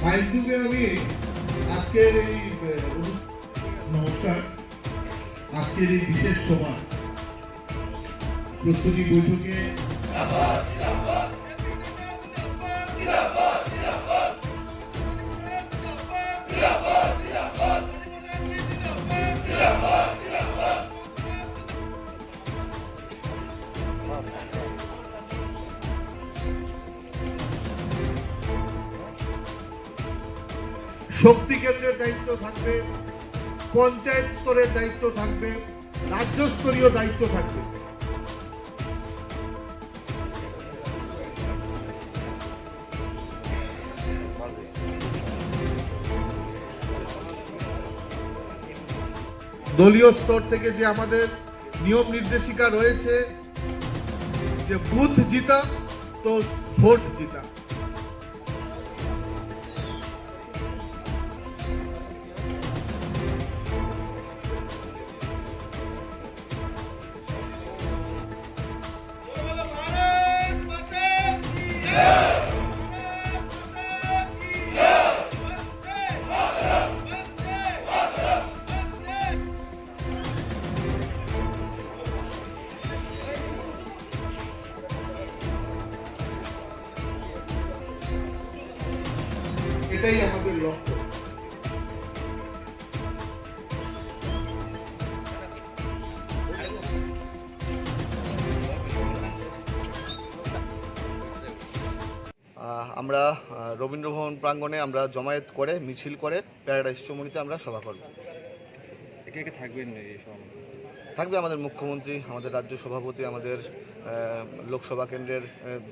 Bike যুগে আমি আজকের এই নমস্কার আজকের এই বিশেষ সময় প্রস্তুতি বৈঠকে আবার শক্তি কেন্দ্রের দায়িত্ব থাকবে, পঞ্চায়েত স্তরের দায়িত্ব থাকবে রাজ্য স্তরীয় দায়িত্ব থাকবে। দলীয় স্তর থেকে যে আমাদের নিয়ম নির্দেশিকা রয়েছে, যে বুথ জিতা, তো ভোট জিতা। এটাই আমাদের লক্ষ্য আমরা রবীন্দ্রভবন প্রাঙ্গণে আমরা জমায়েত করে মিছিল করে প্যারাডাইস চৌমুনিতে আমরা সভা করব। কে কে থাকবেন এই থাকবে আমাদের মুখ্যমন্ত্রী আমাদের রাজ্য সভাপতি আমাদের লোকসভা কেন্দ্রের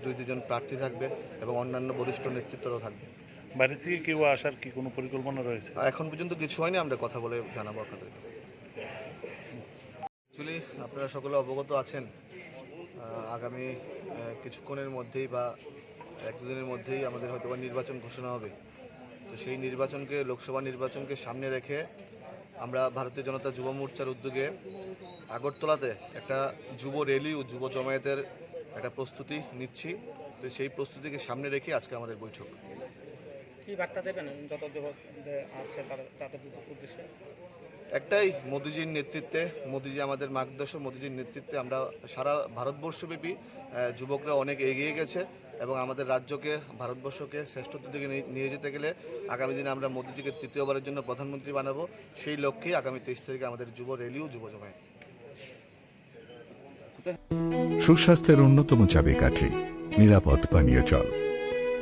দুই দুজন প্রার্থী থাকবে এবং অন্যান্য বরিষ্ঠ নেতৃত্বরাও থাকবে। বাইরে থেকে কেউ আসার কি কোনো পরিকল্পনা রয়েছে? এখন পর্যন্ত কিছু হয়নি, আমরা কথা বলে জানাব আপনাদের অ্যাকচুয়ালি আপনারা সকলে অবগত আছেন আগামী কিছুক্ষণের মধ্যেই বা এক দুদিনের মধ্যেই আমাদের হয়তো নির্বাচন ঘোষণা হবে। তো সেই নির্বাচনকে, লোকসভা নির্বাচনকে সামনে রেখে আমরা ভারতীয় জনতা যুব মোর্চার উদ্যোগে আগরতলাতে একটা যুব র্যালি ও যুব জমায়েতের একটা প্রস্তুতি নিচ্ছি। তো সেই প্রস্তুতিকে সামনে রেখে আজকে আমাদের বৈঠক। কি বার্তা দেবেন যত যুবক আছে তাদের উদ্দেশ্যে? একটাই মোদিজির নেতৃত্বে মোদিজি আমাদের মার্গদর্শক মোদিজির নেতৃত্বে আমরা সারা ভারতবর্ষব্যাপী যুবকরা অনেক এগিয়ে গেছে এবং আমাদের রাজ্যকে ভারতবর্ষকে শ্রেষ্ঠত্ব দিকে নিয়ে- নিয়ে যেতে গেলে আগামী দিনে আমরা মোদিজিকে তৃতীয়বারের জন্য প্রধানমন্ত্রী বানাবো। সেই লক্ষ্যেই আগামী তেইশ তারিখে আমাদের যুব র্যালি ও যুব জমায়েত সুস্বাস্থ্যের অন্যতম চাবিকাঠি নিরাপদ পানীয় জল।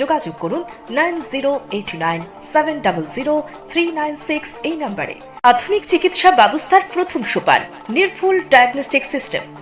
যোগাযোগ করুন nine zero eight nine seven double zero three nine six এই নম্বরে। আধুনিক চিকিৎসা ব্যবস্থার প্রথম সোপান, নির্ভুল ডায়াগনস্টিক সিস্টেম।